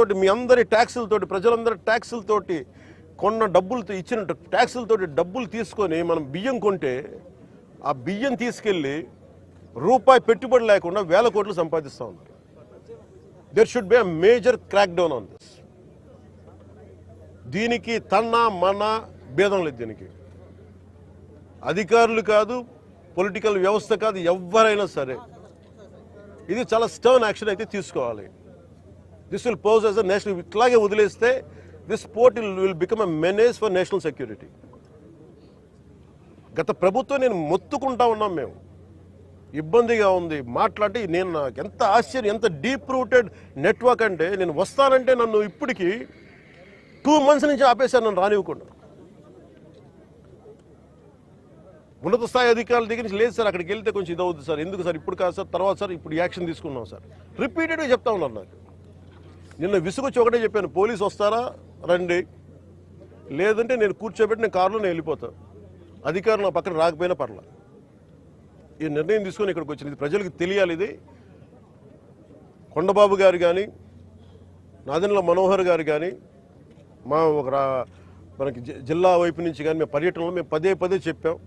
ట్యాక్సులతోటి మీ అందరి ట్యాక్సులతోటి ప్రజలందరి ట్యాక్సులతోటి కొన్న డబ్బులతో ఇచ్చిన ట్యాక్సులతోటి డబ్బులు తీసుకొని మనం బియ్యం కొంటే ఆ బియ్యం తీసుకెళ్ళి రూపాయి పెట్టుబడి లేకుండా వేల కోట్లు సంపాదిస్తూ ఉన్నారు. There should be a major crack down on this దీనికి తన్న మన భేదం లేదు దీనికి. అధికారులు కాదు పొలిటికల్ వ్యవస్థ కాదు ఎవరైనా సరే. ఇది చాలా స్టర్న్ యాక్షన్ అయితే తీసుకోవాలి. This will pose as a national ఇట్లాగే వదిలేస్తే this port will become a menace for national security గత ప్రభుత్వం నేను మొత్తుకుంటా ఉన్నాం మేము. ఇబ్బందిగా ఉంది. మాట్లాడి నేను నాకు ఎంత ఆశ్చర్యం ఎంత డీప్ రూటెడ్ నెట్వర్క్ అంటే నేను వస్తానంటే నన్ను ఇప్పటికి టూ మంత్స్ నుంచి ఆపేశాను నన్ను రానివ్వకుండా. ఉన్నత స్థాయి అధికారుల దగ్గర నుంచి లేదు సార్ అక్కడికి వెళ్తే కొంచెం ఇది అవుతుంది సార్. ఎందుకు సార్? ఇప్పుడు కాదు సార్ తర్వాత సార్ ఇప్పుడు యాక్షన్ తీసుకున్నాం సార్. రిపీటెడ్గా చెప్తా ఉన్నారు నాకు. నిన్న విసుగొచ్చి ఒకటే చెప్పాను పోలీసు వస్తారా? రండి. లేదంటే నేను కూర్చోబెట్టి నేను కారులో నేను వెళ్ళిపోతాను అధికారులు నా పక్కన రాకపోయినా పర్లా. ఈ నిర్ణయం తీసుకొని ఇక్కడికి వచ్చింది. ప్రజలకు తెలియాలి ఇది. కొండబాబు గారు కానీ నాదెండ్ల మనోహర్ గారు కానీ మా ఒక రా- మనకి జిల్లా వైపు నుంచి కానీ మేము పర్యటనలో మేము పదే పదే చెప్పాం.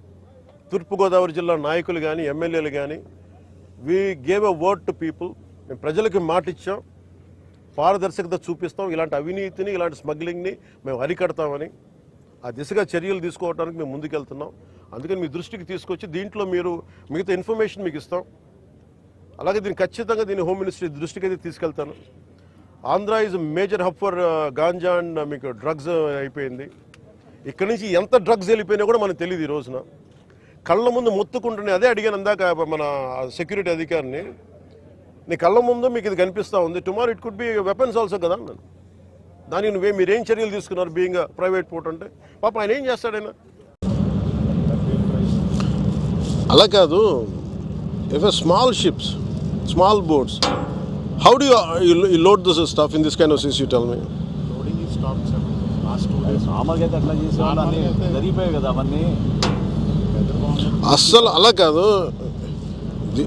తూర్పుగోదావరి జిల్లా నాయకులు కానీ ఎమ్మెల్యేలు కానీ we gave a word to people మేము ప్రజలకి మాట ఇచ్చాం పారదర్శకత చూపిస్తాం. ఇలాంటి అవినీతిని ఇలాంటి స్మగ్లింగ్ని మేము అరికడతామని ఆ దిశగా చర్యలు తీసుకోవడానికి మేము ముందుకెళ్తున్నాం. అందుకని మీ దృష్టికి తీసుకొచ్చి దీంట్లో మీరు మిగతా ఇన్ఫర్మేషన్ మీకు ఇస్తాం. అలాగే దీన్ని ఖచ్చితంగా దీన్ని హోమ్ మినిస్ట్రీ దృష్టికి అయితే తీసుకెళ్తాను. Andhra is major hub for ganja and మీకు డ్రగ్స్ uh, అయిపోయింది. ఇక్కడి నుంచి ఎంత డ్రగ్స్ వెళ్ళిపోయినా కూడా మనకు తెలియదు ఈ రోజున. కళ్ళ ముందు మొత్తుకుంటున్నాయి. అదే అడిగాను అందాక మన సెక్యూరిటీ అధికారిని. నీ కళ్ళ ముందు మీకు ఇది కనిపిస్తూ ఉంది. Tomorrow it could be weapons also కదా అన్నాను దానికి నువ్వే మీరేం చర్యలు తీసుకున్నారు బీయింగ్ ప్రైవేట్ పోర్ట్ అంటే? పాప ఆయన ఏం చేస్తాడైనా అలా కాదు. If small ships small boats how do you load this stuff in this kind of seas you tell me అస్సలు అలా కాదు.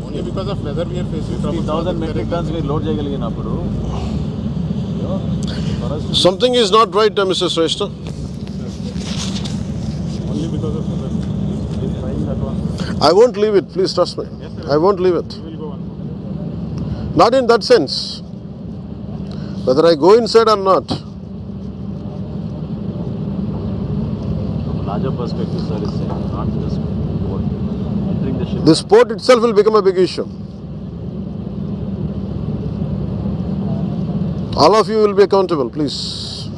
Only because of weather we're facing fifty thousand metric tons మీరు లోడ్ చేయగలిగినప్పుడు something is not right mister Shreshtha only because of weather I won't leave it. Please trust me. Yes, sir. I won't leave it. Will go on Not in that sense. Whether I go inside or not. larger perspective, sir, is saying, not just what entering the ship. This port itself will become a big issue. All of you will be accountable, please.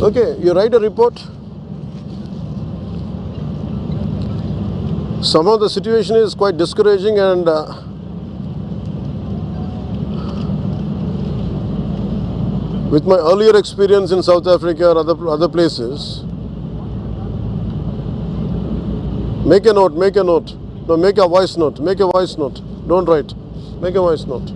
Okay, you write a report. Somehow the situation is quite discouraging and uh, with my earlier experience in South Africa or other, other places, make a note, make a note. No, make a voice note, make a voice note. Don't write. Make a voice note.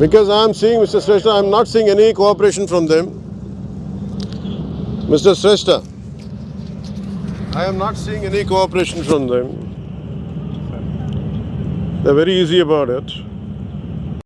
Because I am seeing, Mr. Sreshta, I am not seeing any cooperation from them. Mr. Sreshta, I am not seeing any cooperation from them. They're very easy about it.